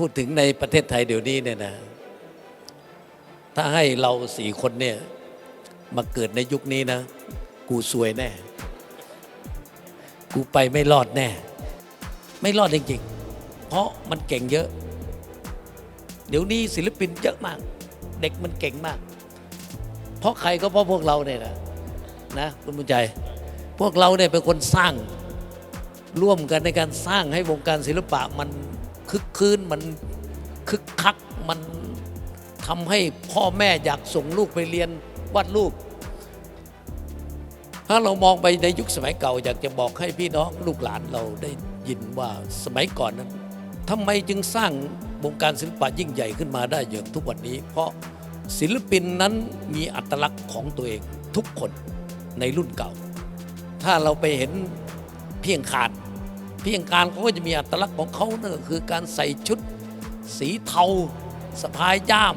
พูดถึงในประเทศไทยเดี๋ยวนี้เนี่ยนะ ถ้าให้เราสี่คนเนี่ยมาเกิดในยุคนี้นะ กูซวยแน่ กูไปไม่รอดแน่ ไม่รอดจริงๆ เพราะมันเก่งเยอะ เดี๋ยวนี้ศิลปินเยอะมาก เด็กมันเก่งมาก เพราะใครก็เพราะพวกเราเนี่ยนะนะคุณบุญใจ พวกเราเนี่ยเป็นคนสร้างร่วมกันในการสร้างให้วงการศิลปะมัน คึกคืนมันคึกคักมันทำให้พ่อแม่อยากส่งลูกไปเรียนวาดรูป ถ้าเรามองไปในยุคสมัยเก่า อยากจะบอกให้พี่น้องลูกหลานเราได้ยินว่าสมัยก่อนนั้นทำไมจึงสร้างวงการศิลปะยิ่งใหญ่ขึ้นมาได้อย่างทุกวันนี้ เพราะศิลปินนั้นมีอัตลักษณ์ของตัวเองทุกคนในรุ่นเก่า ถ้าเราไปเห็นเพียงคาน เพียงคานเขาก็จะมีอัตลักษณ์ของเขานั่นก็คือการใส่ชุดสีเทาสะพายย่าม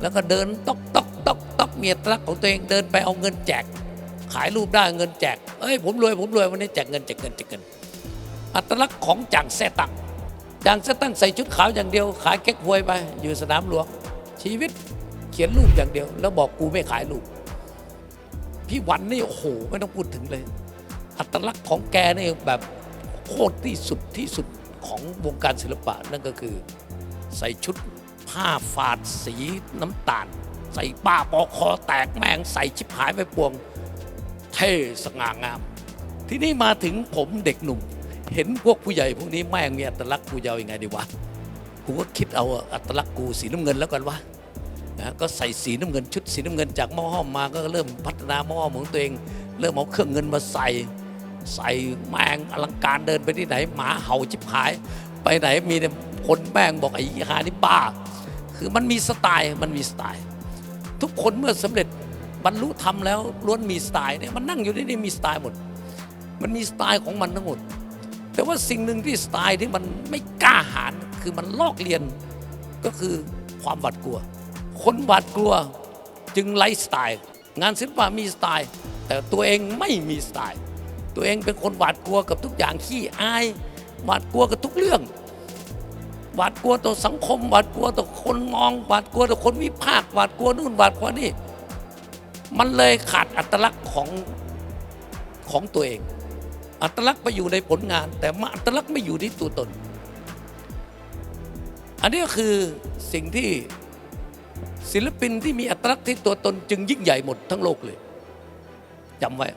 แล้วก็เดินตอกตอกตอกตอกมีอัตลักษณ์ของตัวเองเดินไปเอาเงินแจก ขายรูปได้เงินแจกเอ้ยผมรวยผมรวยวันนี้แจกเงินแจกเงินแจกเงิน อัตลักษณ์ของจางแซ่ตังจางแซ่ตังใส่ชุดขาวอย่างเดียว ขายเก๊กฮวยไปอยู่สนามหลวงชีวิตเขียนรูปอย่างเดียว แล้วบอกกูไม่ขายรูปพี่วันนี่โอ้โหไม่ต้องพูดถึงเลย อัตลักษณ์ของแกนี่แบบ โคตรที่สุดที่สุดของวงการศิลปะนั่นก็คือ ใส่ชุดผ้าฝาดสีน้ำตาล ใส่ป้าปอคอแตกแมงใส่ชิบหายไปปวง เท่สง่างาม ที่นี่มาถึงผมเด็กหนุ่ม เห็นพวกผู้ใหญ่พวกนี้แม่งมีอัตลักษณ์กูจะเอายังไงดีวะกูก็คิดเอาอัตลักษณ์กูสีน้ำเงินแล้วกันวะนะก็ใส่สีน้ำเงินชุดสีน้ำเงินจากหม้อห้อมมาก็เริ่มพัฒนาหม้อของตัวเอง เริ่มเอาเครื่องเงินมาใส่ ใส่แมงอลังการเดินไปที่ไหน หมาเห่าชิบหาย ไปไหนมีแต่คนแม่งบอกไอ้หานี่บ้า คือมันมีสไตล์มันมีสไตล์ ทุกคนเมื่อสำเร็จบรรลุธรรมแล้วล้วนมีสไตล์เนี่ยมันนั่งอยู่ที่นี่มีสไตล์หมด มันมีสไตล์ของมันทั้งหมด แต่ว่าสิ่งหนึ่งที่สไตล์ที่มันไม่กล้าหาญคือมันลอกเลียนก็คือความหวาดกลัว คนหวาดกลัวจึงไร้สไตล์ งานศิลปะมีสไตล์ แต่ตัวเองไม่มีสไตล์ ตัวเองเป็นคนหวาดกลัวกับทุกอย่างขี้อาย หวาดกลัวกับทุกเรื่อง หวาดกลัวต่อสังคม หวาดกลัวต่อคนมอง หวาดกลัวต่อคนวิพากษ์หวาดกลัวนู่นหวาดกลัวนี่ มันเลยขาดอัตลักษณ์ของของตัวเอง อัตลักษณ์ไปอยู่ในผลงาน แต่มาอัตลักษณ์ไม่อยู่ที่ตัวตน อันนี้ก็คือสิ่งที่ศิลปินที่มีอัตลักษณ์ที่ตัวตนจึงยิ่งใหญ่หมดทั้งโลกเลยจำไว้